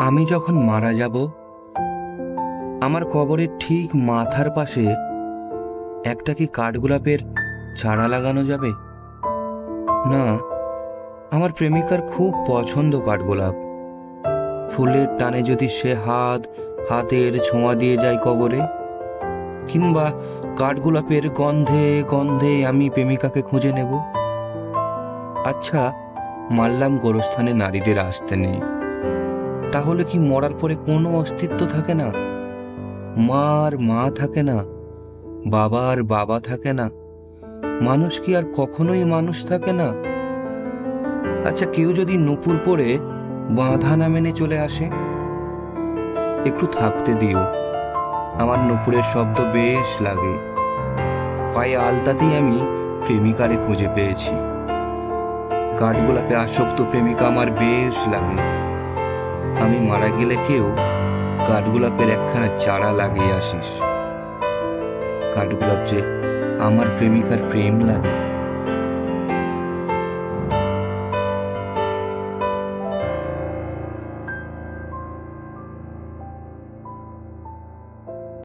আমি যখন মারা যাব, আমার কবরের ঠিক মাথার পাশে একটা কি কাঠগোলাপের চারা লাগানো যাবে? না, আমার প্রেমিকার খুব পছন্দ কাঠগোলাপ। ফুলের টানে যদি সে হাত, হাতের ছোঁয়া দিয়ে যায় কবরে, কিংবা কাঠগোলাপের গন্ধে গন্ধে আমি প্রেমিকাকে খুঁজে নেব। আচ্ছা মানলাম গোরস্থানে নারীদের আসতে নেই। তাহলে কি মরার পরে কোনো অস্তিত্ব থাকে না? মার মা থাকে না, বাবার বাবা থাকে না, মানুষ কি আর কখনোই মানুষ থাকে না? আচ্ছা কেউ যদি নুপুর পরে বাঁধা না মেনে চলে আসে? একটু থাকতে দিও, আমার নুপুরের শব্দ বেশ লাগে। পায়ে আলতাতেই আমি প্রেমিকারে খুঁজে পেয়েছি। কাঠগোলাপে আসক্ত প্রেমিকা আমার বেশ লাগে। আমি মারা গেলে কেউ কাঠগোলাপের একখানা চারা লাগিয়ে আসিস। কাঠগোলাপ যে আমার প্রেমিকার প্রেম লাগে।